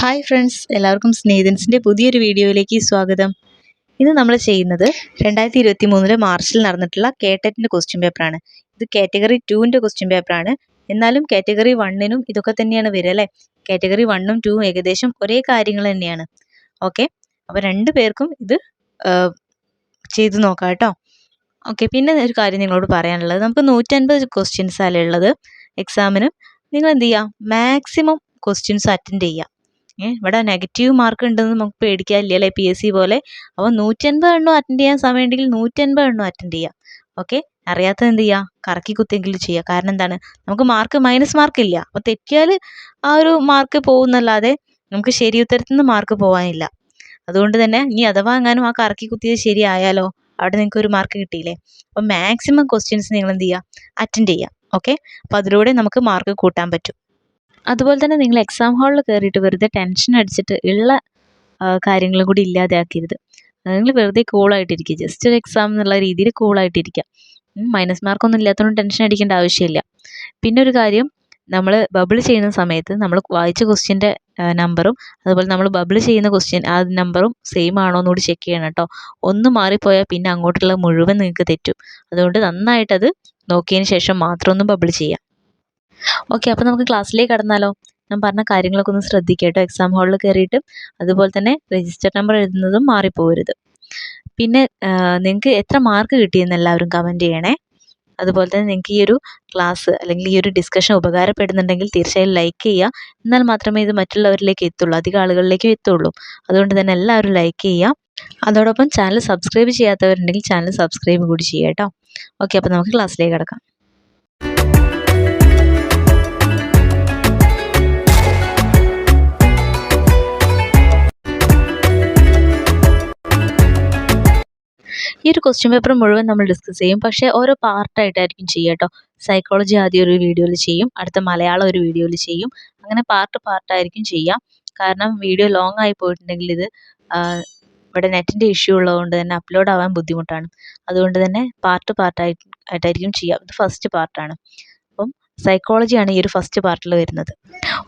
Hi friends എല്ലാവർക്കും സ്നേഹിതൻസിന്റെ പുതിയൊരു വീഡിയോയിലേക്ക് സ്വാഗതം. ഇന്ന് നമ്മൾ ചെയ്യുന്നത് രണ്ടായിരത്തി ഇരുപത്തി മൂന്നിൽ മാർച്ചിൽ നടന്നിട്ടുള്ള കേട്ടറ്റിന്റെ ക്വസ്റ്റ്യൻ പേപ്പറാണ് ഇത് കാറ്റഗറി ടുവിന്റെ ക്വസ്റ്റ്യൻ പേപ്പറാണ് എന്നാലും കാറ്റഗറി വണ്ണിനും ഇതൊക്കെ തന്നെയാണ് വരിക അല്ലേ? കാറ്റഗറി വണ്ണും ടുവും ഏകദേശം ഒരേ കാര്യങ്ങൾ തന്നെയാണ്. ഓക്കെ അപ്പോൾ രണ്ട് പേർക്കും ഇത് ചെയ്തു നോക്കാം കേട്ടോ. ഓക്കെ പിന്നെ ഒരു കാര്യം നിങ്ങളോട് പറയാനുള്ളത്. നമുക്ക് നൂറ്റൻപത് ക്വസ്റ്റ്യൻസ് അല്ലേ ഉള്ളത്? എക്സാമിന് നിങ്ങൾ എന്ത് ചെയ്യുക മാക്സിമം ക്വസ്റ്റ്യൻസ് അറ്റൻഡ് ചെയ്യുക. ഇവിടെ നെഗറ്റീവ് മാർക്ക് ഉണ്ടെന്ന് നമുക്ക് പേടിക്കാനില്ല അല്ലേ പി എസ് സി പോലെ? അപ്പോൾ നൂറ്റൻപത് എണ്ണം അറ്റൻഡ് ചെയ്യാൻ സമയമുണ്ടെങ്കിൽ നൂറ്റൻപത് എണ്ണം അറ്റൻഡ് ചെയ്യാം. ഓക്കെ അറിയാത്തത് എന്ത് ചെയ്യുക കറക്കി കുത്തിയെങ്കിലും ചെയ്യുക കാരണം എന്താണ്? നമുക്ക് മാർക്ക് മൈനസ് മാർക്ക് ഇല്ല. അപ്പോൾ തെറ്റിയാൽ ആ ഒരു മാർക്ക് പോകുന്നല്ലാതെ നമുക്ക് ശരി ഉത്തരത്തിൽ നിന്ന് മാർക്ക് പോകാനില്ല അതുകൊണ്ട് തന്നെ ഇനി അഥവാ എങ്ങാനും ആ കറക്കി കുത്തിയത് ശരിയായാലോ അവിടെ നിങ്ങൾക്ക് ഒരു മാർക്ക് കിട്ടിയില്ലേ? അപ്പോൾ മാക്സിമം ക്വസ്റ്റ്യൻസ് നിങ്ങൾ എന്ത് ചെയ്യുക അറ്റൻഡ് ചെയ്യുക ഓക്കെ അപ്പോൾ അതിലൂടെ നമുക്ക് മാർക്ക് കൂട്ടാൻ പറ്റും. അതുപോലെ തന്നെ നിങ്ങൾ എക്സാം ഹാളിൽ കയറിയിട്ട് വെറുതെ ടെൻഷൻ അടിച്ചിട്ട് ഉള്ള കാര്യങ്ങളും കൂടി ഇല്ലാതാക്കരുത് നിങ്ങൾ വെറുതെ കൂളായിട്ടിരിക്കുക ജസ്റ്റ് ഒരു എക്സാം എന്നുള്ള രീതിയിൽ കൂളായിട്ടിരിക്കുക മൈനസ് മാർക്കൊന്നും ഇല്ലാത്തതുകൊണ്ട് ടെൻഷൻ അടിക്കേണ്ട ആവശ്യമില്ല. പിന്നെ ഒരു കാര്യം നമ്മൾ ബബിൾ ചെയ്യുന്ന സമയത്ത് നമ്മൾ വായിച്ച ക്വസ്റ്റ്യന്റെ നമ്പറും അതുപോലെ നമ്മൾ ബബിൾ ചെയ്യുന്ന ക്വസ്റ്റ്യൻ ആ നമ്പറും സെയിം ആണോ എന്നുകൂടി ചെക്ക് ചെയ്യണം കേട്ടോ ഒന്ന് മാറിപ്പോയാൽ പിന്നെ അങ്ങോട്ടുള്ള മുഴുവൻ നിങ്ങൾക്ക് തെറ്റും. അതുകൊണ്ട് നന്നായിട്ടത് നോക്കിയതിന് ശേഷം മാത്രം ഒന്ന് ബബിൾ ചെയ്യാം ഓക്കെ അപ്പോൾ നമുക്ക് ക്ലാസ്സിലേക്ക് കടന്നാലോ. ഞാൻ പറഞ്ഞ കാര്യങ്ങളൊക്കെ ഒന്ന് ശ്രദ്ധിക്കുക കേട്ടോ എക്സാം ഹാളിൽ കയറിയിട്ട് അതുപോലെ തന്നെ രജിസ്റ്റർ നമ്പർ എഴുതുന്നതും മാറിപ്പോകരുത് പിന്നെ നിങ്ങൾക്ക് എത്ര മാർക്ക് കിട്ടിയെന്ന് എല്ലാവരും കമന്റ് ചെയ്യണേ. അതുപോലെ തന്നെ നിങ്ങൾക്ക് ഈ ഒരു ക്ലാസ് അല്ലെങ്കിൽ ഈ ഒരു ഡിസ്കഷൻ ഉപകാരപ്പെടുന്നുണ്ടെങ്കിൽ തീർച്ചയായും ലൈക്ക് ചെയ്യുക. എന്നാൽ മാത്രമേ ഇത് മറ്റുള്ളവരിലേക്ക് എത്തുള്ളൂ. അധികം ആളുകളിലേക്കും എത്തുള്ളൂ. അതുകൊണ്ട് തന്നെ എല്ലാവരും ലൈക്ക് ചെയ്യുക. അതോടൊപ്പം ചാനൽ സബ്സ്ക്രൈബ് ചെയ്യാത്തവരുണ്ടെങ്കിൽ ചാനൽ സബ്സ്ക്രൈബ് കൂടി ചെയ്യുക കേട്ടോ. ഓക്കെ അപ്പോൾ നമുക്ക് ക്ലാസ്സിലേക്ക് കിടക്കാം. ഈ ഒരു ക്വസ്റ്റ്യൻ പേപ്പർ മുഴുവൻ നമ്മൾ ഡിസ്കസ് ചെയ്യും. പക്ഷേ ഓരോ പാർട്ടായിട്ടായിരിക്കും ചെയ്യുക കേട്ടോ സൈക്കോളജി ആദ്യം ഒരു വീഡിയോയിൽ ചെയ്യും അടുത്ത മലയാളം ഒരു വീഡിയോയിൽ ചെയ്യും. അങ്ങനെ പാർട്ട് പാർട്ടായിരിക്കും ചെയ്യുക. കാരണം വീഡിയോ ലോങ് ആയി പോയിട്ടുണ്ടെങ്കിൽ ഇത് ഇവിടെ നെറ്റിന്റെ ഇഷ്യൂ ഉള്ളതുകൊണ്ട് തന്നെ അപ്ലോഡ് ആവാൻ ബുദ്ധിമുട്ടാണ്. അതുകൊണ്ട് തന്നെ പാർട്ട് പാർട്ടായി ആയിട്ടായിരിക്കും ചെയ്യാം ഇത് ഫസ്റ്റ് പാർട്ടാണ് അപ്പം സൈക്കോളജിയാണ് ഈ ഒരു ഫസ്റ്റ് പാർട്ടിൽ വരുന്നത്.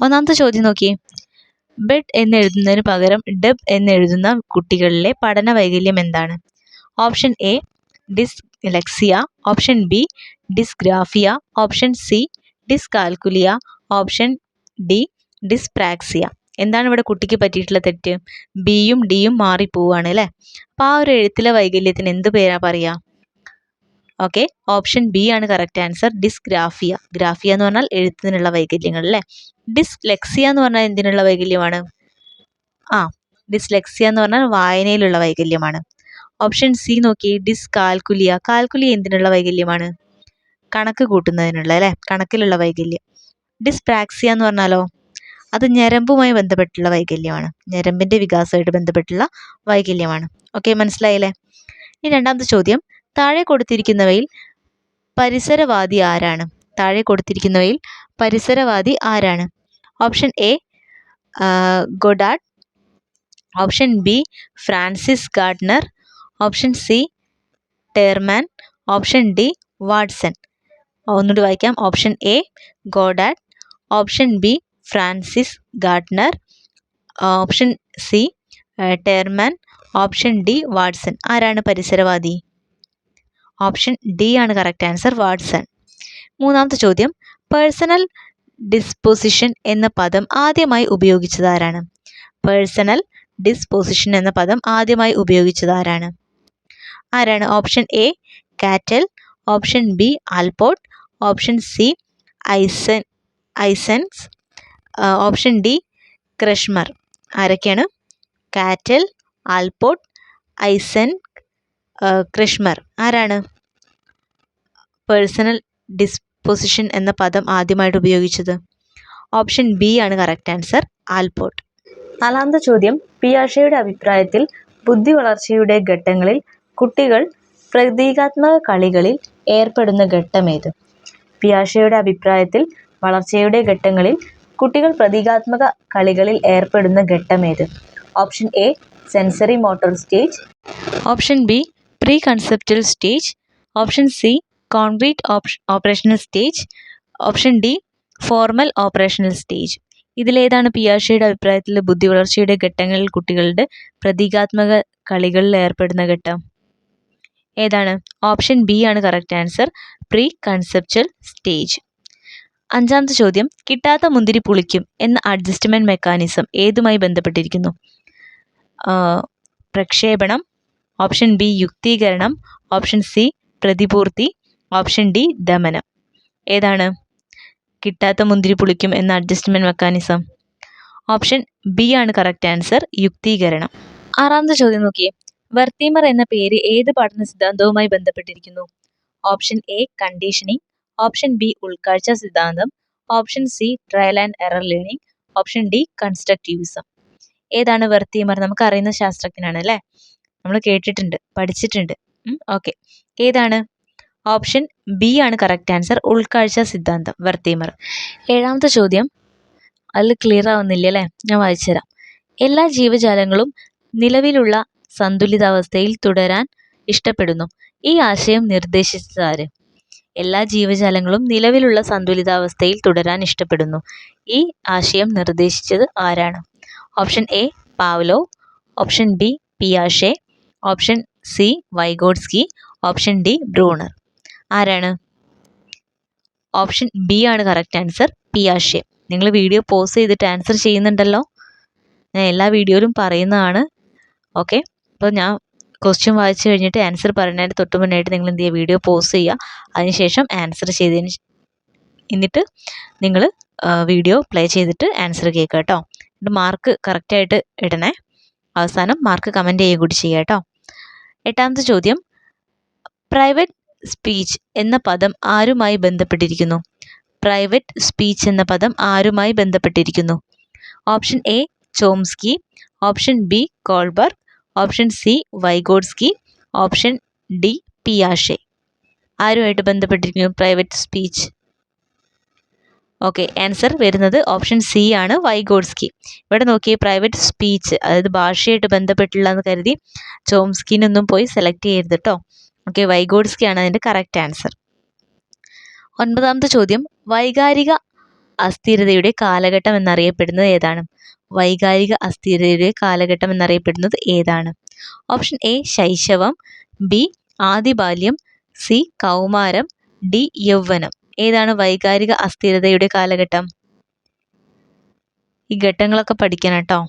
ഒന്നാമത്തെ ചോദ്യം നോക്കിയേ. ബെഡ് എന്നെഴുതുന്നതിന് പകരം ഡെബ് എന്നെഴുതുന്ന കുട്ടികളിലെ പഠന വൈകല്യം എന്താണ്? Option A dyslexia option B dysgraphia option C dyscalculia option D dyspraxia എന്താണ് ഇവിടെ കുട്ടിക്ക് പറ്റിയിട്ടുള്ള തെറ്റ്? ബിയും ഡിയും മാറിപ്പോവാണ് അല്ലേ? അപ്പോൾ ആ ഒരു എഴുത്തിലെ വൈകല്യത്തിന് എന്ത് പേരാ പറയുക ഓക്കെ ഓപ്ഷൻ ബി ആണ് കറക്റ്റ് ആൻസർ ഡിസ്ഗ്രാഫിയ ഗ്രാഫിയ എന്ന് പറഞ്ഞാൽ എഴുത്തിനുള്ള വൈകല്യങ്ങൾ അല്ലേ? ഡിസ്ലെക്സിയ എന്ന് പറഞ്ഞാൽ എന്തിനുള്ള വൈകല്യമാണ്? ആ ഡിസ്ലെക്സിയ എന്ന് പറഞ്ഞാൽ വായനയിലുള്ള വൈകല്യമാണ്. ഓപ്ഷൻ സി നോക്കി ഡിസ്കാൽക്കുലിയ കാൽക്കുലിയ എന്തിനുള്ള വൈകല്യമാണ്? കണക്ക് കൂട്ടുന്നതിനുള്ള അല്ലേ? കണക്കിലുള്ള വൈകല്യം. ഡിസ്പ്രാക്സിയ എന്ന് പറഞ്ഞാലോ? അത് ഞരമ്പുമായി ബന്ധപ്പെട്ടുള്ള വൈകല്യമാണ്. ഞരമ്പിന്റെ വികാസമായിട്ട് ബന്ധപ്പെട്ടുള്ള വൈകല്യമാണ്. ഓക്കെ മനസ്സിലായില്ലേ? ഇനി രണ്ടാമത്തെ ചോദ്യം. താഴെ കൊടുത്തിരിക്കുന്നവയിൽ പരിസരവാദി ആരാണ്? താഴെ കൊടുത്തിരിക്കുന്നവയിൽ പരിസരവാദി ആരാണ്? Option A Goddard. Option B Francis Gardner. Option C Terman option D Watson ഒന്നുകൂടി വായിക്കാം. Option A Goddard option B Francis Gardner option C Terman option D Watson ആരാണ് പരിസരവാദി? ഓപ്ഷൻ ഡി ആണ് കറക്റ്റ് ആൻസർ വാട്സൺ മൂന്നാമത്തെ ചോദ്യം. Personal disposition എന്ന പദം ആദ്യമായി ഉപയോഗിച്ചത് ആരാണ്? പേഴ്സണൽ ഡിസ്പൊസിഷൻ എന്ന പദം ആദ്യമായി ഉപയോഗിച്ചത് ആരാണ്? ആരാണ്? Option A Cattell option B Allport option C Eysenck Eysenck's option D Kretschmer ആരൊക്കെയാണ്? കാറ്റൽ ആൽപോട്ട് ഐസൻ ക്രിഷ്മർ ആരാണ്? പേഴ്സണൽ ഡിസ്പൊസിഷൻ എന്ന പദം ആദ്യമായിട്ട് ഉപയോഗിച്ചത്. ഓപ്ഷൻ ബി ആണ് കറക്റ്റ് ആൻസർ ആൽപോട്ട് നാലാമത്തെ ചോദ്യം പിയാഷയുടെ അഭിപ്രായത്തിൽ ബുദ്ധി വളർച്ചയുടെ ഘട്ടങ്ങളിൽ കുട്ടികൾ പ്രതീകാത്മക കളികളിൽ ഏർപ്പെടുന്ന ഘട്ടമേത്. പിയാഷെയുടെ അഭിപ്രായത്തിൽ വളർച്ചയുടെ ഘട്ടങ്ങളിൽ കുട്ടികൾ പ്രതീകാത്മക കളികളിൽ ഏർപ്പെടുന്ന ഘട്ടമേത്. Option A sensory motor stage. Option B pre conceptual stage. Option C concrete operational stage. Option D formal operational stage. ഇതിലേതാണ് പിയാഷയുടെ അഭിപ്രായത്തിൽ ബുദ്ധി വളർച്ചയുടെ ഘട്ടങ്ങളിൽ കുട്ടികളുടെ പ്രതീകാത്മക കളികളിൽ ഏർപ്പെടുന്ന ഘട്ടം. ഏതാണ്? ഓപ്ഷൻ ബി ആണ് correct answer. Pre conceptual stage. അഞ്ചാമത്തെ ചോദ്യം കിട്ടാത്ത മുന്തിരി പുളിക്കും എന്ന അഡ്ജസ്റ്റ്മെന്റ് മെക്കാനിസം ഏതുമായി ബന്ധപ്പെട്ടിരിക്കുന്നു? പ്രക്ഷേപണം ഓപ്ഷൻ ബി യുക്തീകരണം ഓപ്ഷൻ സി പ്രതിപൂർത്തി ഓപ്ഷൻ ഡി ദമനം. ഏതാണ്? കിട്ടാത്ത മുന്തിരി പുളിക്കും എന്ന അഡ്ജസ്റ്റ്മെന്റ് മെക്കാനിസം. ഓപ്ഷൻ ബി ആണ് കറക്റ്റ് ആൻസർ യുക്തീകരണം. ആറാമത്തെ ചോദ്യം നോക്കിയേ. വർത്തീമർ എന്ന പേര് ഏത് പഠന സിദ്ധാന്തവുമായി ബന്ധപ്പെട്ടിരിക്കുന്നു? Option A conditioning option B ഉൾക്കാഴ്ച സിദ്ധാന്തം. Option C trial and error learning option D constructivism ഏതാണ് വർത്തീമർ? നമുക്ക് അറിയുന്ന ശാസ്ത്രജ്ഞനാണ് അല്ലേ? നമ്മൾ കേട്ടിട്ടുണ്ട് പഠിച്ചിട്ടുണ്ട്. ഓക്കെ. ഏതാണ്? ഓപ്ഷൻ ബി ആണ് കറക്റ്റ് ആൻസർ ഉൾക്കാഴ്ച സിദ്ധാന്തം വർത്തീമർ. ഏഴാമത്തെ ചോദ്യം. അതിൽ ക്ലിയർ ആവുന്നില്ല അല്ലേ? ഞാൻ വായിച്ചുതരാം. എല്ലാ ജീവജാലങ്ങളും നിലവിലുള്ള സന്തുലിതാവസ്ഥയിൽ തുടരാൻ ഇഷ്ടപ്പെടുന്നു. ഈ ആശയം നിർദ്ദേശിച്ചത് ആര് എല്ലാ ജീവജാലങ്ങളും നിലവിലുള്ള സന്തുലിതാവസ്ഥയിൽ തുടരാൻ ഇഷ്ടപ്പെടുന്നു. ഈ ആശയം നിർദ്ദേശിച്ചത് ആരാണ്? Option A Pavlov. Option B പിയാഷെ. Option C Vygotsky. Option D Bruner. ആരാണ്? ഓപ്ഷൻ ബി ആണ് കറക്റ്റ് ആൻസർ പിയാഷെ. നിങ്ങൾ വീഡിയോ പോസ് ചെയ്തിട്ട് ആൻസർ ചെയ്യുന്നുണ്ടല്ലോ. ഞാൻ എല്ലാ വീഡിയോയിലും പറയുന്നതാണ്. ഓക്കെ. അപ്പോൾ ഞാൻ ക്വസ്റ്റ്യൻ വായിച്ചു കഴിഞ്ഞിട്ട് ആൻസർ പറയുന്നതിന് തൊട്ട് മുന്നായിട്ട് നിങ്ങൾ എന്ത് ചെയ്യുക? വീഡിയോ പോസ് ചെയ്യുക. അതിനുശേഷം ആൻസർ ചെയ്തതിന് എന്നിട്ട് നിങ്ങൾ വീഡിയോ പ്ലേ ചെയ്തിട്ട് ആൻസർ കേൾക്കുക കേട്ടോ. എന്നിട്ട് മാർക്ക് കറക്റ്റായിട്ട് ഇടണേ. അവസാനം മാർക്ക് കമന്റ് ചെയ്യുക കൂടി ചെയ്യുക കേട്ടോ. എട്ടാമത്തെ ചോദ്യം. പ്രൈവറ്റ് സ്പീച്ച് എന്ന പദം ആരുമായി ബന്ധപ്പെട്ടിരിക്കുന്നു? പ്രൈവറ്റ് സ്പീച്ച് എന്ന പദം ആരുമായി ബന്ധപ്പെട്ടിരിക്കുന്നു? Option A Chomsky option B Kohlberg option C Vygotsky. Option D പിയാഷെ. ആരുമായിട്ട് ബന്ധപ്പെട്ടിരിക്കുന്നു? Private speech. ഓക്കെ ആൻസർ വരുന്നത് ഓപ്ഷൻ സി ആണ് വൈഗോഡ്സ്കി. ഇവിടെ നോക്കിയേ പ്രൈവറ്റ് സ്പീച്ച് അതായത് ഭാഷയായിട്ട് ബന്ധപ്പെട്ടുള്ള എന്ന് കരുതി ചോംസ്കിനൊന്നും പോയി സെലക്ട് ചെയ്യരുത് കേട്ടോ ഓക്കെ വൈഗോഡ്സ്കി ആണ് അതിന്റെ കറക്റ്റ് ആൻസർ. ഒൻപതാമത്തെ ചോദ്യം വൈകാരിക അസ്ഥിരതയുടെ കാലഘട്ടം എന്നറിയപ്പെടുന്നത് ഏതാണ്? വൈകാരിക അസ്ഥിരതയുടെ കാലഘട്ടം എന്നറിയപ്പെടുന്നത് ഏതാണ്? ഓപ്ഷൻ എ ശൈശവം. ബി ആദിബാല്യം. സി കൗമാരം. ഡി യൗവനം. ഏതാണ് വൈകാരിക അസ്ഥിരതയുടെ കാലഘട്ടം? ഈ ഘട്ടങ്ങളൊക്കെ പഠിക്കണം കേട്ടോ.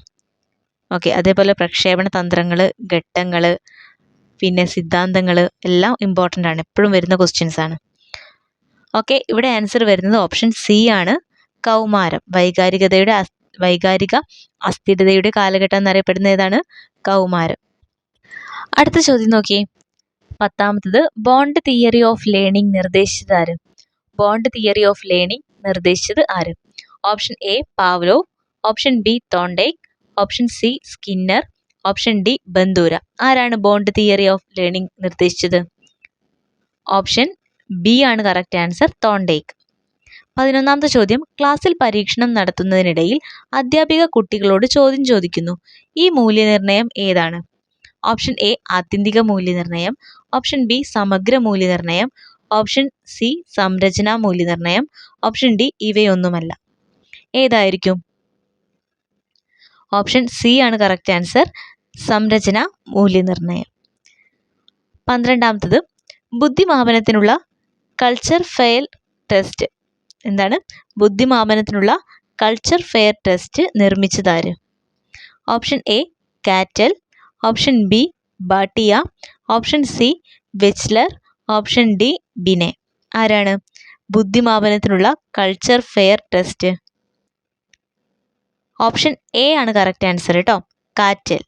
ഓക്കെ അതേപോലെ പ്രക്ഷേപണ തന്ത്രങ്ങൾ ഘട്ടങ്ങൾ പിന്നെ സിദ്ധാന്തങ്ങൾ എല്ലാം ഇമ്പോർട്ടന്റ് ആണ്. എപ്പോഴും വരുന്ന ക്വസ്റ്റ്യൻസ് ആണ്. ഓക്കെ ഇവിടെ ആൻസർ വരുന്നത് ഓപ്ഷൻ സി ആണ്. കൗമാരം. വൈകാരികതയുടെ വൈകാരിക അസ്ഥിരതയുടെ കാലഘട്ടം എന്നറിയപ്പെടുന്ന ഏതാണ് കൗമാരം. അടുത്ത ചോദ്യം നോക്കിയേ. പത്താമത്തത് ബോണ്ട് തിയറി ഓഫ് ലേണിംഗ് നിർദ്ദേശിച്ചത് ആര്? ബോണ്ട് തിയറി ഓഫ് ലേണിംഗ് നിർദ്ദേശിച്ചത് ആര്? Option A Pavlov option B Thorndike option C Skinner option D Bandura ആരാണ് ബോണ്ട് തിയറി ഓഫ് ലേണിംഗ് നിർദ്ദേശിച്ചത്? ഓപ്ഷൻ ബി ആണ് കറക്റ്റ് ആൻസർ തോണ്ടേക്ക് പതിനൊന്നാമത്തെ ചോദ്യം. ക്ലാസ്സിൽ പരീക്ഷണം നടത്തുന്നതിനിടയിൽ അധ്യാപിക കുട്ടികളോട് ചോദ്യം ചോദിക്കുന്നു. ഈ മൂല്യനിർണയം ഏതാണ്? ഓപ്ഷൻ എ ആത്യന്തിക മൂല്യനിർണയം. ഓപ്ഷൻ ബി സമഗ്ര മൂല്യനിർണയം. ഓപ്ഷൻ സി സംരചനാ മൂല്യനിർണയം. ഓപ്ഷൻ ഡി ഇവയൊന്നുമല്ല. ഏതായിരിക്കും? ഓപ്ഷൻ സി ആണ് കറക്റ്റ് ആൻസർ സംരചന മൂല്യനിർണയം. പന്ത്രണ്ടാമത്തത്. ബുദ്ധിമാപനത്തിനുള്ള കൾച്ചർ ഫയൽ ടെസ്റ്റ് എന്താണ്? ബുദ്ധിമാപനത്തിനുള്ള culture fair test നിർമ്മിച്ചതാര്? Option A Cattell. Option B Bhatia. Option C Wechsler. Option D Binet. ആരാണ്? ബുദ്ധിമാപനത്തിനുള്ള culture fair test option A ആണ് കറക്റ്റ് ആൻസർ കേട്ടോ കാറ്റൽ.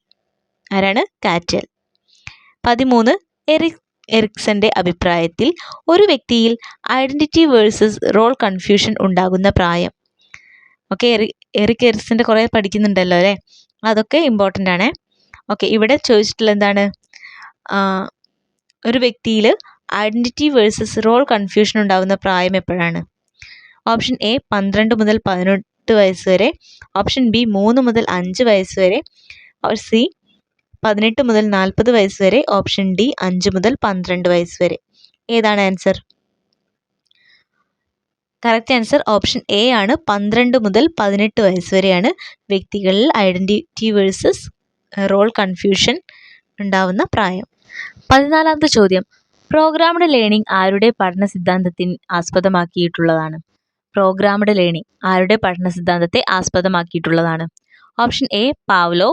ആരാണ്? കാറ്റൽ. പതിമൂന്ന് എറിക് എറിക്സന്റെ അഭിപ്രായത്തിൽ ഒരു വ്യക്തിയിൽ ഐഡന്റിറ്റി വേഴ്സസ് റോൾ കൺഫ്യൂഷൻ ഉണ്ടാകുന്ന പ്രായം. ഓക്കെ എറി എറിക് എറിക്സന്റെ കുറേ പഠിക്കുന്നുണ്ടല്ലോ അല്ലേ? അതൊക്കെ ഇമ്പോർട്ടന്റ് ആണ്. ഓക്കെ ഇവിടെ ചോദിച്ചിട്ടുള്ള എന്താണ്? ഒരു വ്യക്തിയിൽ ഐഡന്റിറ്റി വേഴ്സസ് റോൾ കൺഫ്യൂഷൻ ഉണ്ടാകുന്ന പ്രായം എപ്പോഴാണ്? ഓപ്ഷൻ എ പന്ത്രണ്ട് മുതൽ പതിനെട്ട് വയസ്സ് വരെ. ഓപ്ഷൻ ബി മൂന്ന് മുതൽ അഞ്ച് വയസ്സ് വരെ. ഓർ സി പതിനെട്ട് മുതൽ നാൽപ്പത് വയസ്സ് വരെ ഓപ്ഷൻ ഡി അഞ്ച് മുതൽ പന്ത്രണ്ട് വയസ്സ് വരെ. ഏതാണ് answer correct answer option A ആണ്. പന്ത്രണ്ട് മുതൽ പതിനെട്ട് വയസ്സ് വരെയാണ് വ്യക്തികളിൽ ഐഡന്റിറ്റി വേഴ്സസ് റോൾ കൺഫ്യൂഷൻ ഉണ്ടാവുന്ന പ്രായം. പതിനാലാമത്തെ ചോദ്യം. പ്രോഗ്രാംഡ് ലേണിംഗ് ആരുടെ പഠന സിദ്ധാന്തത്തിന് ആസ്പദമാക്കിയിട്ടുള്ളതാണ്? പ്രോഗ്രാംഡ് ലേണിംഗ് ആരുടെ പഠന സിദ്ധാന്തത്തെ ആസ്പദമാക്കിയിട്ടുള്ളതാണ്? Option A Pavlov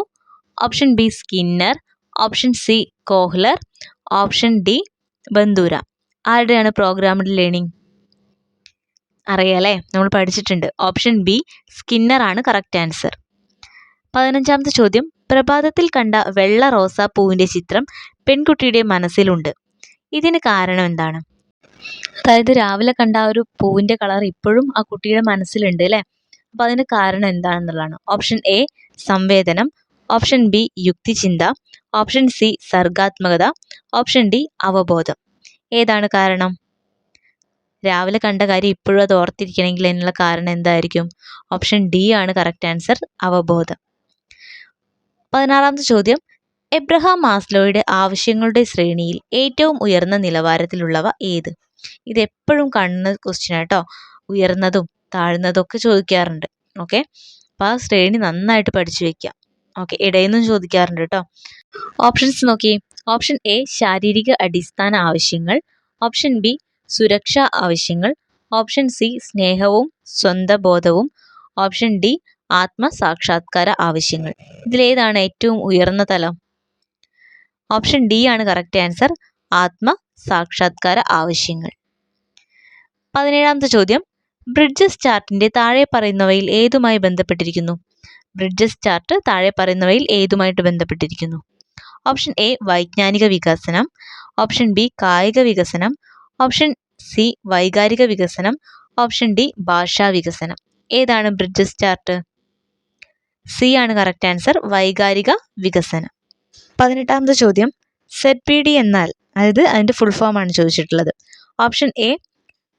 option B Skinner option C Kohler option D Bandura ആരുടെയാണ് programmed learning അറിയാലേ? നമ്മൾ പഠിച്ചിട്ടുണ്ട്. ഓപ്ഷൻ ബി സ്കിന്നർ ആണ് കറക്റ്റ് ആൻസർ പതിനഞ്ചാമത്തെ ചോദ്യം. പ്രഭാതത്തിൽ കണ്ട വെള്ള റോസാ പൂവിന്റെ ചിത്രം പെൺകുട്ടിയുടെ മനസ്സിലുണ്ട് ഇതിന് കാരണം എന്താണ്? അതായത് രാവിലെ കണ്ട ആ ഒരു പൂവിന്റെ കളർ ഇപ്പോഴും ആ കുട്ടിയുടെ മനസ്സിലുണ്ട് അല്ലേ? അപ്പോൾ അതിന് കാരണം എന്താണെന്നുള്ളതാണ്. ഓപ്ഷൻ എ സംവേദനം. ഓപ്ഷൻ ബി യുക്തിചിന്ത ഓപ്ഷൻ സി സർഗാത്മകത ഓപ്ഷൻ ഡി അവബോധം. ഏതാണ് കാരണം? രാവിലെ കണ്ട കാര്യം ഇപ്പോഴും അത് ഓർത്തിരിക്കണമെങ്കിൽ അതിനുള്ള കാരണം എന്തായിരിക്കും? ഓപ്ഷൻ ഡി ആണ് കറക്റ്റ് ആൻസർ അവബോധം. പതിനാറാമത്തെ ചോദ്യം. എബ്രഹാം മാസ്ലോയുടെ ആവശ്യങ്ങളുടെ ശ്രേണിയിൽ ഏറ്റവും ഉയർന്ന നിലവാരത്തിലുള്ളവ ഏത്? ഇത് എപ്പോഴും കാണുന്ന ക്വസ്റ്റ്യൻ ആട്ടോ. ഉയർന്നതും താഴ്ന്നതും ഒക്കെ ചോദിക്കാറുണ്ട്. ഓക്കെ അപ്പോൾ ആ ശ്രേണി നന്നായിട്ട് പഠിച്ചു വെക്കുക ഓക്കെ ഇടയെന്നും ചോദിക്കാറുണ്ട് കേട്ടോ ഓപ്ഷൻസ് നോക്കി. ഓപ്ഷൻ എ ശാരീരിക അടിസ്ഥാന ആവശ്യങ്ങൾ. ഓപ്ഷൻ ബി സുരക്ഷാ ആവശ്യങ്ങൾ. ഓപ്ഷൻ സി സ്നേഹവും സ്വന്തബോധവും. ഓപ്ഷൻ ഡി ആത്മസാക്ഷാത്കാര ആവശ്യങ്ങൾ. ഇതിലേതാണ് ഏറ്റവും ഉയർന്ന തലം. ഓപ്ഷൻ ഡി ആണ് കറക്റ്റ് ആൻസർ ആത്മ സാക്ഷാത്കാര ആവശ്യങ്ങൾ. പതിനേഴാമത്തെ ചോദ്യം. ബ്രിഡ്ജസ് ചാർട്ടിന്റെ താഴെ പറയുന്നവയിൽ ഏതുമായി ബന്ധപ്പെട്ടിരിക്കുന്നു? ബ്രിഡ്ജസ് ചാർട്ട് താഴെ പറയുന്നവയിൽ ഏതുമായിട്ട് ബന്ധപ്പെട്ടിരിക്കുന്നു? ഓപ്ഷൻ എ വൈജ്ഞാനിക വികസനം. ഓപ്ഷൻ ബി കായിക വികസനം. ഓപ്ഷൻ സി വൈകാരിക വികസനം. ഓപ്ഷൻ ഡി ഭാഷാ വികസനം. ഏതാണ് ബ്രിഡ്ജസ് ചാർട്ട്? സി ആണ് കറക്റ്റ് ആൻസർ വൈകാരിക വികസനം. പതിനെട്ടാമത്തെ ചോദ്യം. സെറ്റ് പി ഡി എന്നാൽ അതായത് അതിന്റെ ഫുൾ ഫോം ആണ് ചോദിച്ചിട്ടുള്ളത്. Option A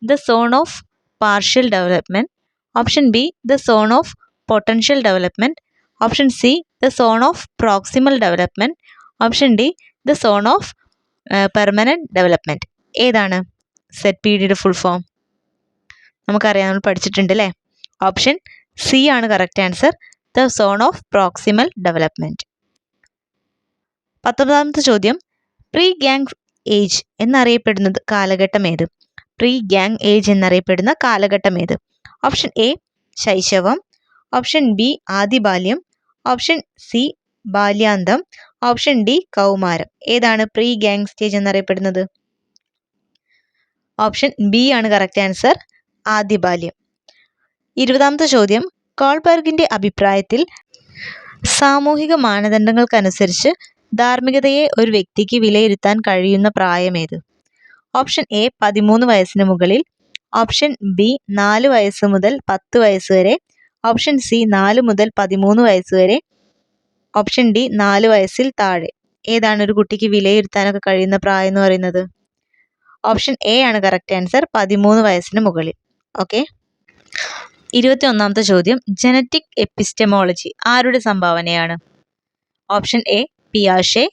the zone of partial development option B the zone of potential development option C the zone of proximal development option D the zone of permanent development ഏതാണ്? Set P ഡിയുടെ full form നമുക്കറിയാം നമ്മൾ പഠിച്ചിട്ടുണ്ട് അല്ലേ option C ആണ് correct answer the zone of proximal development പത്തൊമ്പതാമത്തെ ചോദ്യം. Pre gang age എന്നറിയപ്പെടുന്നത് കാലഘട്ടം ഏത്? പ്രീ ഗ്യാങ് ഏജ് എന്നറിയപ്പെടുന്ന കാലഘട്ടം ഏത്? ഓപ്ഷൻ എ ശൈശവം. ഓപ്ഷൻ ബി ആദിബാല്യം. ഓപ്ഷൻ സി ബാല്യാന്തം. ഓപ്ഷൻ ഡി കൗമാരം. ഏതാണ് പ്രീ ഗാങ് സ്റ്റേജ് എന്നറിയപ്പെടുന്നത്? ഓപ്ഷൻ ബി ആണ് കറക്റ്റ് ആൻസർ ആദിബാല്യം. ഇരുപതാമത്തെ ചോദ്യം. കോൾബർഗിന്റെ അഭിപ്രായത്തിൽ സാമൂഹിക മാനദണ്ഡങ്ങൾക്കനുസരിച്ച് ധാർമ്മികതയെ ഒരു വ്യക്തിക്ക് വിലയിരുത്താൻ കഴിയുന്ന പ്രായമേത് ഓപ്ഷൻ എ പതിമൂന്ന് വയസ്സിന് മുകളിൽ. ഓപ്ഷൻ ബി നാല് വയസ്സ് മുതൽ പത്ത് വയസ്സ് വരെ. ഓപ്ഷൻ സി നാല് മുതൽ പതിമൂന്ന് വയസ്സ് വരെ. ഓപ്ഷൻ ഡി നാല് വയസ്സിൽ താഴെ. ഏതാണ് ഒരു കുട്ടിക്ക് വിലയിരുത്താനൊക്കെ കഴിയുന്ന പ്രായം എന്ന് പറയുന്നത്? ഓപ്ഷൻ എ ആണ് കറക്റ്റ് ആൻസർ പതിമൂന്ന് വയസ്സിന് മുകളിൽ. ഓക്കെ ഇരുപത്തി ഒന്നാമത്തെ ചോദ്യം ജനറ്റിക് എപ്പിസ്റ്റമോളജി ആരുടെ സംഭാവനയാണ്? Option A പിയാഷെ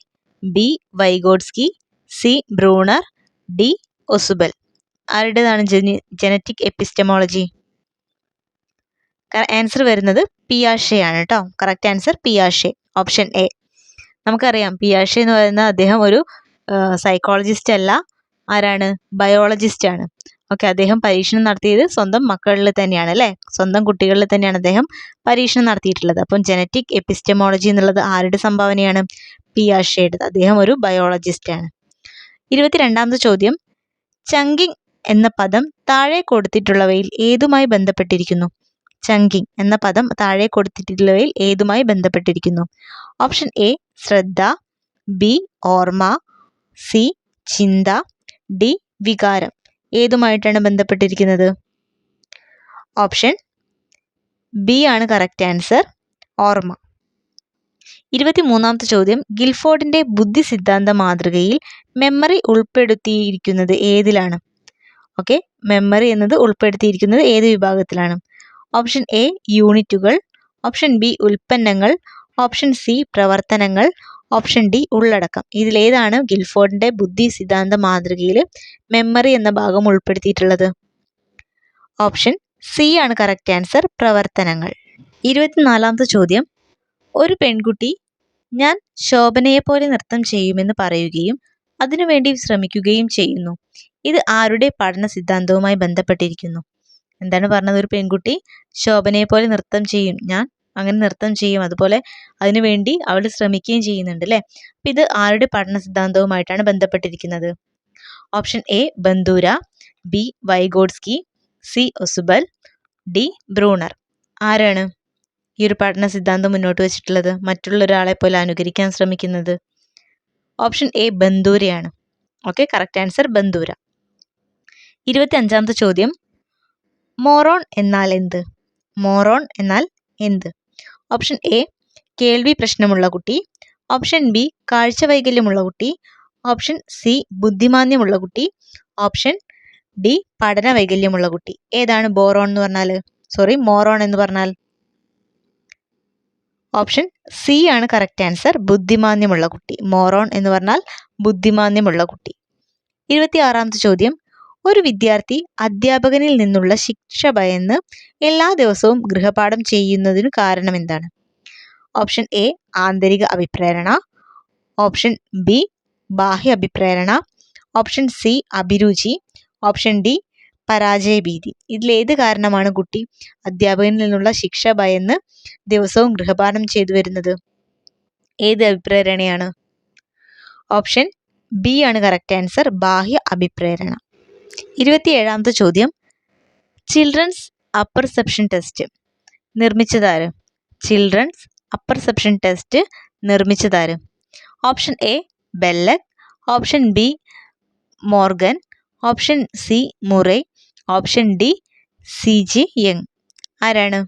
B Vygotsky C Bruner D Ausubel. ആരുടേതാണ് ജെനി ജനറ്റിക് എപ്പിസ്റ്റമോളജി ആൻസർ വരുന്നത് പിയാഷെ ആണ് കേട്ടോ കറക്റ്റ് ആൻസർ പിയാഷെ. ഓപ്ഷൻ എ നമുക്കറിയാം പിയാഷെ എന്ന് പറയുന്ന അദ്ദേഹം ഒരു സൈക്കോളജിസ്റ്റ് അല്ല. ആരാണ്? ബയോളജിസ്റ്റ് ആണ്. ഓക്കെ അദ്ദേഹം പരീക്ഷണം നടത്തിയത് സ്വന്തം മക്കളിൽ തന്നെയാണ് അല്ലേ? സ്വന്തം കുട്ടികളിൽ തന്നെയാണ് അദ്ദേഹം പരീക്ഷണം നടത്തിയിട്ടുള്ളത്. അപ്പം ജനറ്റിക് എപ്പിസ്റ്റമോളജി എന്നുള്ളത് ആരുടെ സംഭാവനയാണ്? പിയാഷയുടേത്. അദ്ദേഹം ഒരു ബയോളജിസ്റ്റ് ആണ്. ഇരുപത്തിരണ്ടാമത്തെ ചോദ്യം. ചങ്കിങ് എന്ന പദം താഴെ കൊടുത്തിട്ടുള്ളവയിൽ ഏതുമായി ബന്ധപ്പെട്ടിരിക്കുന്നു? ചങ്കിങ് എന്ന പദം താഴെ കൊടുത്തിട്ടുള്ളവയിൽ ഏതുമായി ബന്ധപ്പെട്ടിരിക്കുന്നു? ഓപ്ഷൻ എ ശ്രദ്ധ ബി ഓർമ്മ സി ചിന്ത ഡി വികാരം. ഏതുമായിട്ടാണ് ബന്ധപ്പെട്ടിരിക്കുന്നത്? ഓപ്ഷൻ ബി ആണ് കറക്റ്റ് ആൻസർ ഓർമ്മ. ഇരുപത്തി മൂന്നാമത്തെ ചോദ്യം ഗിൽഫോർഡിന്റെ ബുദ്ധി സിദ്ധാന്ത മാതൃകയിൽ മെമ്മറി ഉൾപ്പെടുത്തിയിരിക്കുന്നത് ഏതിലാണ്? ഓക്കെ മെമ്മറി എന്നത് ഉൾപ്പെടുത്തിയിരിക്കുന്നത് ഏത് വിഭാഗത്തിലാണ്? ഓപ്ഷൻ എ യൂണിറ്റുകൾ. ഓപ്ഷൻ ബി ഉൽപ്പന്നങ്ങൾ. ഓപ്ഷൻ സി പ്രവർത്തനങ്ങൾ. ഓപ്ഷൻ ഡി ഉള്ളടക്കം. ഇതിലേതാണ് ഗിൽഫോർഡിന്റെ ബുദ്ധി സിദ്ധാന്ത മാതൃകയിൽ മെമ്മറി എന്ന ഭാഗം ഉൾപ്പെടുത്തിയിട്ടുള്ളത്. ഓപ്ഷൻ സി ആണ് കറക്റ്റ് ആൻസർ പ്രവർത്തനങ്ങൾ. ഇരുപത്തിനാലാമത്തെ ചോദ്യം. ഒരു പെൺകുട്ടി ഞാൻ ശോഭനയെപ്പോലെ നൃത്തം ചെയ്യുമെന്ന് പറയുകയും അതിനുവേണ്ടി ശ്രമിക്കുകയും ചെയ്യുന്നു. ഇത് ആരുടെ പഠന സിദ്ധാന്തവുമായി ബന്ധപ്പെട്ടിരിക്കുന്നു? എന്താണ് പറഞ്ഞത് ഒരു പെൺകുട്ടി ശോഭനയെ പോലെ നൃത്തം ചെയ്യും ഞാൻ അങ്ങനെ നൃത്തം ചെയ്യും അതുപോലെ അതിനുവേണ്ടി അവൾ ശ്രമിക്കുകയും ചെയ്യുന്നുണ്ട് അല്ലേ? അപ്പം ഇത് ആരുടെ പഠന സിദ്ധാന്തവുമായിട്ടാണ് ബന്ധപ്പെട്ടിരിക്കുന്നത്? Option A Bandura B Vygotsky C Ausubel D Bruner. ആരാണ് ഈ ഒരു പഠന സിദ്ധാന്തം മുന്നോട്ട് വെച്ചിട്ടുള്ളത്? മറ്റുള്ള ഒരാളെ പോലെ അനുകരിക്കാൻ ശ്രമിക്കുന്നത്? Option A ബന്ദൂരയാണ്. Okay correct answer Bandura. ഇരുപത്തി അഞ്ചാമത്തെ ചോദ്യം. മോറോൺ എന്നാൽ എന്ത്? മോറോൺ എന്നാൽ എന്ത്? ഓപ്ഷൻ എ കേൾവി പ്രശ്നമുള്ള കുട്ടി. ഓപ്ഷൻ ബി കാഴ്ച വൈകല്യമുള്ള കുട്ടി. ഓപ്ഷൻ സി ബുദ്ധിമാന്യമുള്ള കുട്ടി. ഓപ്ഷൻ ഡി പഠന വൈകല്യമുള്ള കുട്ടി. ഏതാണ് ബോറോൺ എന്ന് പറഞ്ഞാൽ സോറി മോറോൺ എന്ന് പറഞ്ഞാൽ? ഓപ്ഷൻ സി ആണ് കറക്റ്റ് ആൻസർ ബുദ്ധിമാന്യമുള്ള കുട്ടി. മോറോൺ എന്ന് പറഞ്ഞാൽ ബുദ്ധിമാന്യമുള്ള കുട്ടി. ഇരുപത്തി ആറാമത്തെ ചോദ്യം. ഒരു വിദ്യാർത്ഥി അധ്യാപകനിൽ നിന്നുള്ള ശിക്ഷ ഭയന്ന് എല്ലാ ദിവസവും ഗൃഹപാഠം ചെയ്യുന്നതിനു കാരണം എന്താണ്? ഓപ്ഷൻ എ ആന്തരിക അഭിപ്രേരണ. ഓപ്ഷൻ ബി ബാഹ്യ അഭിപ്രേരണ. ഓപ്ഷൻ സി അഭിരുചി. ഓപ്ഷൻ ഡി പരാജയഭീതി. ഇതിലേത് കാരണമാണ് കുട്ടി അധ്യാപകനിൽ നിന്നുള്ള ശിക്ഷ ഭയന്ന് ദിവസവും ഗൃഹപാഠം ചെയ്തു വരുന്നത്? ഏത് അഭിപ്രേരണയാണ്? ഓപ്ഷൻ ബി ആണ് കറക്റ്റ് ആൻസർ ബാഹ്യ അഭിപ്രേരണ. ഇരുപത്തിയേഴാമത്തെ ചോദ്യം. Children's apperception test. നിർമ്മിച്ചതാര്? Children's apperception test നിർമ്മിച്ചതാര്? Option A Bellak option B Morgan. Option C Murray. Option D C G young. ആരാണ്?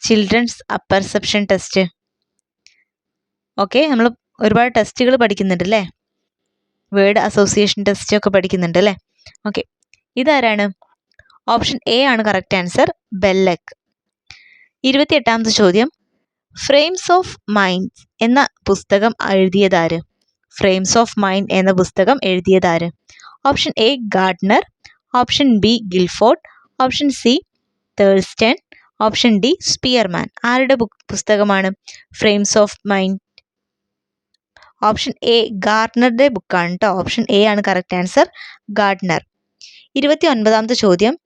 Children's apperception test. ഓക്കെ നമ്മൾ ഒരുപാട് ടെസ്റ്റുകൾ പഠിക്കുന്നുണ്ട് അല്ലേ? വേർഡ് അസോസിയേഷൻ ടെസ്റ്റ് ഒക്കെ പഠിക്കുന്നുണ്ട് അല്ലേ? ഓക്കെ ഇതാരാണ്? ഓപ്ഷൻ എ ആണ് കറക്റ്റ് ആൻസർ ബെല്ലക് ഇരുപത്തിയെട്ടാമത്തെ ചോദ്യം. ഫ്രെയിംസ് ഓഫ് മൈൻഡ് എന്ന പുസ്തകം എഴുതിയതാര്? ഫ്രെയിംസ് ഓഫ് മൈൻഡ് എന്ന പുസ്തകം എഴുതിയതാര്? Option A Gardner option B Guilford option C Thurstone option D Spearman ആരുടെ പുസ്തകമാണ്? Frames of mind option A ഗാർഡ്നറുടെ ബുക്കാണ് കേട്ടോ ഓപ്ഷൻ എ ആണ് കറക്റ്റ് ആൻസർ ഗാർഡനർ ഇരുപത്തി ഒൻപതാമത്തെ ചോദ്യം.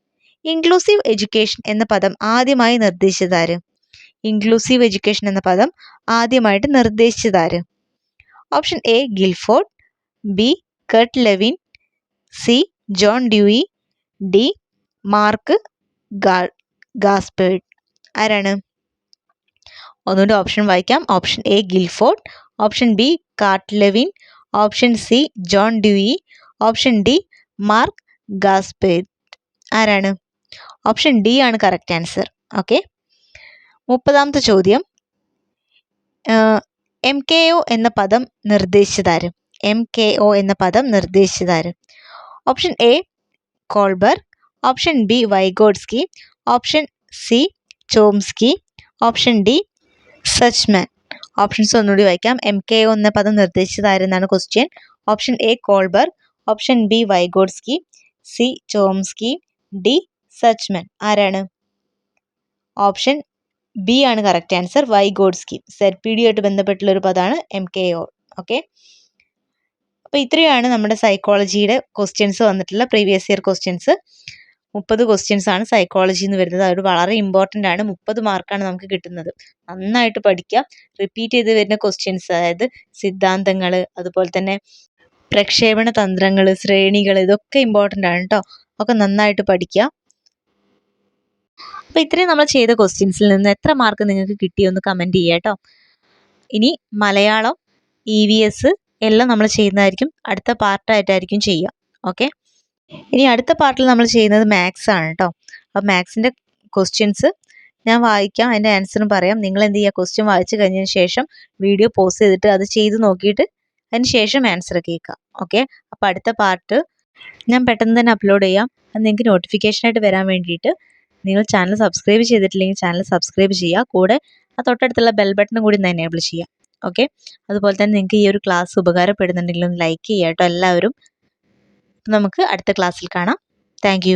ഇൻക്ലൂസീവ് എഡ്യൂക്കേഷൻ എന്ന പദം ആദ്യമായി നിർദ്ദേശിച്ചതാര്? ഇൻക്ലൂസീവ് എഡ്യൂക്കേഷൻ എന്ന പദം ആദ്യമായിട്ട് നിർദ്ദേശിച്ചതാര്? Option A Guilford. B Kurt Lewin. C John Dewey. D Marc Gaspard ആരാണ്? ഒന്നുകൂടി ഓപ്ഷൻ വായിക്കാം. Option A Guilford. Option B Kurt Lewin. Option C John Dewey. Option D Marc Gaspard ആരാണ്? ഓപ്ഷൻ ഡി ആണ് correct answer. Okay. മുപ്പതാമത്തെ ചോദ്യം. M K O എന്ന പദം നിർദ്ദേശിച്ചതാര്? M K O എന്ന പദം നിർദ്ദേശിച്ചതാര്? Option A Kohlberg. Option B Vygotsky. Option C Chomsky. Option D Suchman. Options ഒന്നുകൂടി വായിക്കാം. എം കെ ഒ എന്ന പദം നിർദ്ദേശിച്ചതാരെന്നാണ് question. Option A Kohlberg. Option B Vygotsky. C Chomsky D Suchman ആരാണ്? Option B ആണ് correct answer. Vygotsky Z P ഡിയുമായിട്ട് ബന്ധപ്പെട്ടുള്ള ഒരു പദമാണ് M K O. Okay? അപ്പോൾ ഇത്രയാണ് നമ്മുടെ സൈക്കോളജിയുടെ ക്വസ്റ്റ്യൻസ് വന്നിട്ടുള്ള പ്രീവിയസ് ഇയർ ക്വസ്റ്റ്യൻസ് മുപ്പത് ക്വസ്റ്റ്യൻസ് ആണ് സൈക്കോളജി എന്ന് വരുന്നത്. അത് വളരെ ഇമ്പോർട്ടന്റ് ആണ്. മുപ്പത് മാർക്കാണ് നമുക്ക് കിട്ടുന്നത്. നന്നായിട്ട് പഠിക്കുക റിപ്പീറ്റ് ചെയ്ത് വരുന്ന ക്വസ്റ്റ്യൻസ് അതായത് സിദ്ധാന്തങ്ങൾ അതുപോലെ തന്നെ പ്രക്ഷേപണ തന്ത്രങ്ങൾ ശ്രേണികൾ ഇതൊക്കെ ഇമ്പോർട്ടന്റ് ആണ് കേട്ടോ ഒക്കെ നന്നായിട്ട് പഠിക്കുക അപ്പോൾ ഇത്രയും നമ്മൾ ചെയ്ത ക്വസ്റ്റ്യൻസിൽ നിന്ന് എത്ര മാർക്ക് നിങ്ങൾക്ക് കിട്ടിയൊന്ന് കമന്റ് ചെയ്യുക കേട്ടോ ഇനി മലയാളം ഇ വി എസ് എല്ലാം നമ്മൾ ചെയ്യുന്നതായിരിക്കും. അടുത്ത പാർട്ടായിട്ടായിരിക്കും ചെയ്യുക. ഓക്കെ ഇനി അടുത്ത പാർട്ടിൽ നമ്മൾ ചെയ്യുന്നത് മാത്സ് ആണ് കേട്ടോ അപ്പോൾ മാത്സിന്റെ ക്വസ്റ്റ്യൻസ് ഞാൻ വായിക്കാം. അതിന്റെ ആൻസറും പറയാം. നിങ്ങൾ എന്ത് ചെയ്യുക? ക്വസ്റ്റ്യൻ വായിച്ചു കഴിഞ്ഞതിന് ശേഷം വീഡിയോ പോസ് ചെയ്തിട്ട് അത് ചെയ്ത് നോക്കിയിട്ട് അതിന് ശേഷം ആൻസർ കേൾക്കുക ഓക്കെ അപ്പോൾ അടുത്ത പാർട്ട് ഞാൻ പെട്ടെന്ന് തന്നെ അപ്ലോഡ് ചെയ്യാം. അത് നിങ്ങൾക്ക് നോട്ടിഫിക്കേഷനായിട്ട് വരാൻ വേണ്ടിയിട്ട് നിങ്ങൾ ചാനൽ സബ്സ്ക്രൈബ് ചെയ്തിട്ടില്ലെങ്കിൽ ചാനൽ സബ്സ്ക്രൈബ് ചെയ്യുക. കൂടെ ആ തൊട്ടടുത്തുള്ള ബെൽ ബട്ടണും കൂടി ഒന്ന് എനേബിൾ ചെയ്യുക. ഓക്കെ അതുപോലെ തന്നെ നിങ്ങൾക്ക് ഈ ഒരു ക്ലാസ് ഉപകാരപ്പെടുന്നുണ്ടെങ്കിൽ ഒന്ന് ലൈക്ക് ചെയ്യുക കേട്ടോ എല്ലാവരും. നമുക്ക് അടുത്ത ക്ലാസ്സിൽ കാണാം. താങ്ക്